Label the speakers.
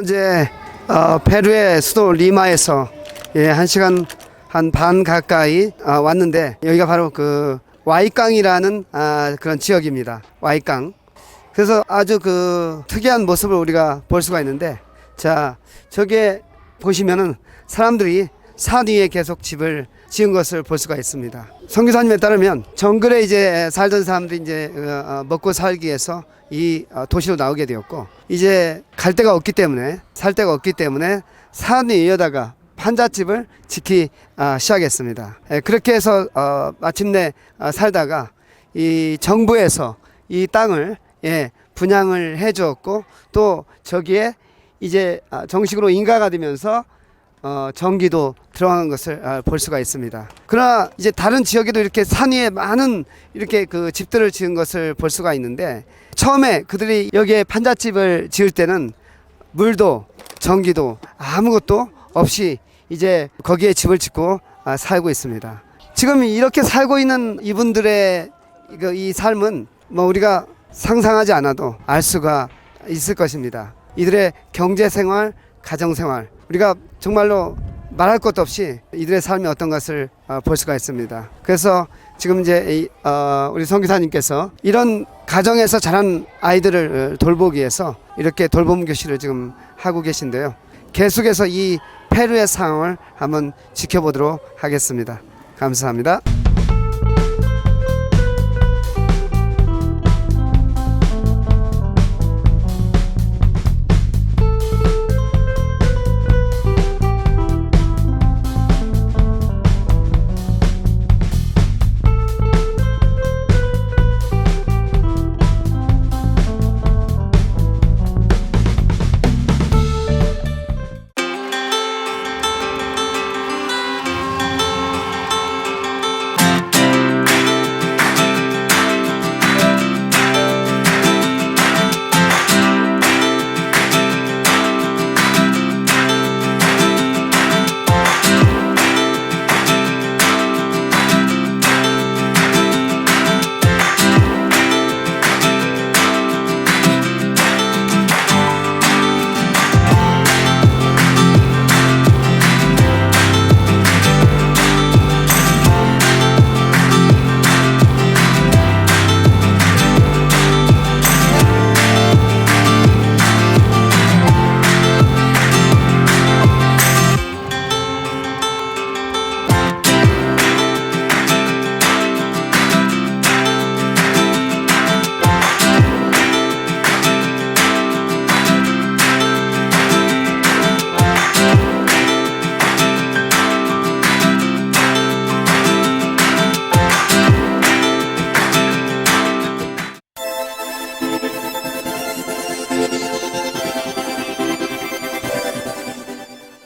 Speaker 1: 현재 어, 페루의 수도 리마에서 예, 한 시간 한 반 가까이 아, 왔는데 여기가 바로 그 와이깡이라는 아, 그런 지역입니다. 와이깡. 그래서 아주 그 특이한 모습을 우리가 볼 수가 있는데 자 저게 보시면은 사람들이 산 위에 계속 집을 지은 것을 볼 수가 있습니다. 성교사님에 따르면 정글에 이제 살던 사람들이 이제 어, 어, 먹고 살기 위해서 이 어, 도시로 나오게 되었고 이제 갈 데가 없기 때문에 살 데가 없기 때문에 산 위에다가 판잣집을 짓기 아, 시작했습니다. 예, 그렇게 해서 어, 마침내 아, 살다가 이 정부에서 이 땅을 예, 분양을 해 주었고 또 저기에 이제 아, 정식으로 인가가 되면서 어, 전기도 들어간 것을 아, 볼 수가 있습니다. 그러나 이제 다른 지역에도 이렇게 산 위에 많은 이렇게 그 집들을 지은 것을 볼 수가 있는데 처음에 그들이 여기에 판잣집을 지을 때는 물도 전기도 아무것도 없이 이제 거기에 집을 짓고 아, 살고 있습니다. 지금 이렇게 살고 있는 이분들의 이거- 이 삶은 뭐 우리가 상상하지 않아도 알 수가 있을 것입니다. 이들의 경제 생활, 가정 생활 우리가 정말로 말할 것도 없이 이들의 삶이 어떤 것을 어, 볼 수가 있습니다. 그래서 지금 이제 이, 어, 우리 성기사님께서 이런 가정에서 자란 아이들을 어, 돌보기 위해서 이렇게 돌봄 교실을 지금 하고 계신데요. 계속해서 이 페루의 상황을 한번 지켜보도록 하겠습니다. 감사합니다.